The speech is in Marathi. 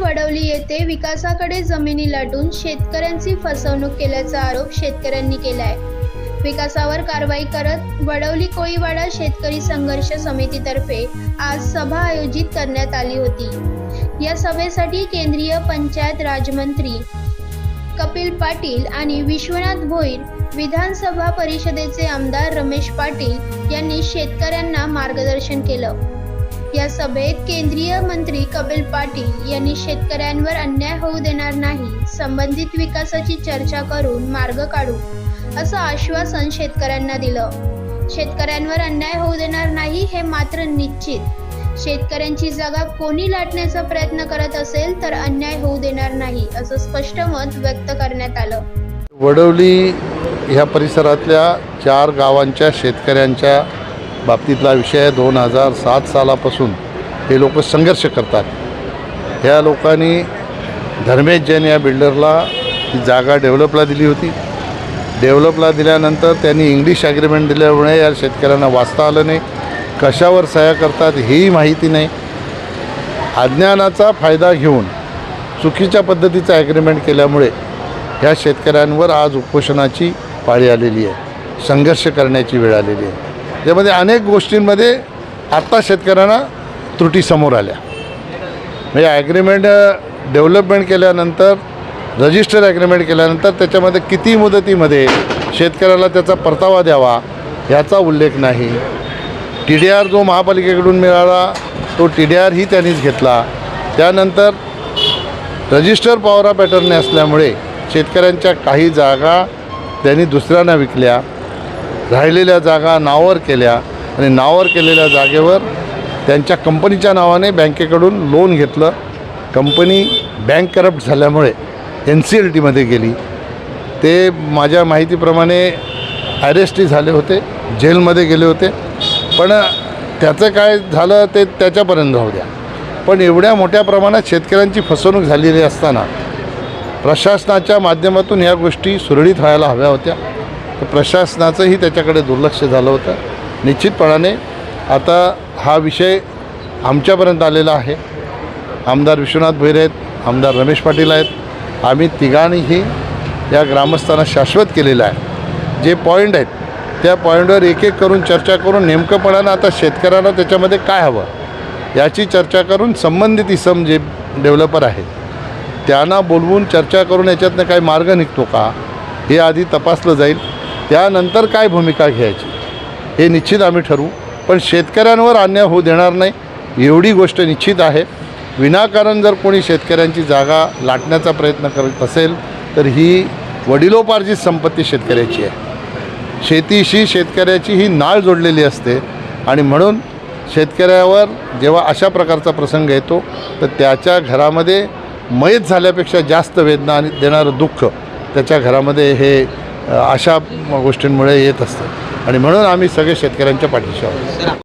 वडवली येथे विकासाकडे जमिनी लाटून शेतकऱ्यांची फसवणूक केल्याचा आरोप शेतकऱ्यांनी केलाय. विकासावर कारवाई करत वडवली कोळीवाडा शेतकरी संघर्ष समितीतर्फे आज सभा आयोजित करण्यात आली होती. या सभेसाठी केंद्रीय पंचायत राजमंत्री कपिल पाटील आणि विश्वनाथ भोईर विधानसभा परिषदेचे आमदार रमेश पाटील यांनी शेतकऱ्यांना मार्गदर्शन केलं. या सभेत केंद्रीय मंत्री कपिल पाटील यांनी शेतकऱ्यांवर अन्याय होऊ देणार नाही संबंधित विकासाची चर्चा करून मार्ग काढू असं आश्वासन शेतकऱ्यांना दिलं. शेतकऱ्यांवर अन्याय होऊ देणार नाही हे मात्र निश्चित. शेतकऱ्यांची जागा कोणी लाटण्याचा प्रयत्न करत असेल तर अन्याय होऊ देणार नाही असं स्पष्ट मत व्यक्त करण्यात आलं. वडवली ह्या परिसरातल्या चार गावांच्या शेतकऱ्यांच्या बाबतीतला विषय आहे. दोन हजार सात सालापासून हे लोक संघर्ष करतात. ह्या लोकांनी धर्मेश जैन या बिल्डरला ती जागा डेव्हलपला दिली होती. डेव्हलपला दिल्यानंतर त्यांनी इंग्लिश ॲग्रीमेंट दिल्यामुळे या शेतकऱ्यांना वाचता आलं नाही. कशावर सह्या करतात हेही माहिती नाही. अज्ञानाचा फायदा घेऊन चुकीच्या पद्धतीचं ॲग्रीमेंट केल्यामुळे ह्या शेतकऱ्यांवर आज उपोषणाची पाळी आलेली आहे. संघर्ष करण्याची वेळ आलेली आहे. त्यामध्ये अनेक गोष्टींमध्ये आत्ता शेतकऱ्यांना त्रुटी समोर आल्या. म्हणजे ॲग्रीमेंट डेव्हलपमेंट केल्यानंतर रजिस्टर ॲग्रीमेंट केल्यानंतर त्याच्यामध्ये किती मुदतीमध्ये शेतकऱ्याला त्याचा परतावा द्यावा याचा उल्लेख नाही. टी डी आर जो महापालिकेकडून मिळाला तो टी डी आरही त्यांनीच घेतला. त्यानंतर रजिस्टर पॉवरा पॅटर्न असल्यामुळे शेतकऱ्यांच्या काही जागा त्यांनी दुसऱ्यांना विकल्या. राहिलेल्या जागा नावावर केल्या आणि नावावर केलेल्या जागेवर त्यांच्या कंपनीच्या नावाने बँकेकडून लोन घेतलं. कंपनी बँक करप्ट झाल्यामुळे एन सी एल टीमध्ये गेली. ते माझ्या माहितीप्रमाणे अरेस्टही झाले होते जेलमध्ये गेले होते. पण त्याचं काय झालं ते त्याच्यापर्यंत राहू द्या. पण एवढ्या मोठ्या प्रमाणात शेतकऱ्यांची फसवणूक झालेली असताना प्रशासनाच्या माध्यमातून ह्या गोष्टी सुरळीत व्हायला हव्या होत्या. तर प्रशासनाचंही त्याच्याकडे दुर्लक्ष झालं होतं. निश्चितपणाने आता हा विषय आमच्यापर्यंत आलेला आहे. आमदार विश्वनाथ भैर आहेत आमदार रमेश पाटील आहेत. आम्ही तिघांनीही या ग्रामस्थांना शाश्वत केलेलं आहे. जे पॉईंट आहेत त्या पॉईंटवर एक एक करून चर्चा करून नेमकंपणानं आता शेतकऱ्यांना त्याच्यामध्ये काय हवं याची चर्चा करून संबंधित इसम जे डेव्हलपर आहेत त्यांना बोलवून चर्चा करून याच्यातनं काही मार्ग निघतो का हे आधी तपासलं जाईल. त्यानंतर काय भूमिका घ्यायची? हे निश्चित आम्ही ठरवू. पण शेतकऱ्यांवर अन्याय होऊ देणार नाही एवढी गोष्ट निश्चित आहे. विनाकारण जर कोणी शेतकऱ्यांची जागा लाटण्याचा प्रयत्न करत असेल तर ही वडिलोपार्जित संपत्ती शेतकऱ्याची आहे. शेतीशी शेतकऱ्याची ही नाळ जोडलेली असते आणि म्हणून शेतकऱ्यावर जेव्हा अशा प्रकारचा प्रसंग येतो तर त्याच्या घरामध्ये मयत झाल्यापेक्षा जास्त वेदना आणि देणारं दुःख त्याच्या घरामध्ये हे अशा गोष्टींमुळे येत असतं. आणि म्हणून आम्ही सगळे शेतकऱ्यांच्या पाठीशी आहोत.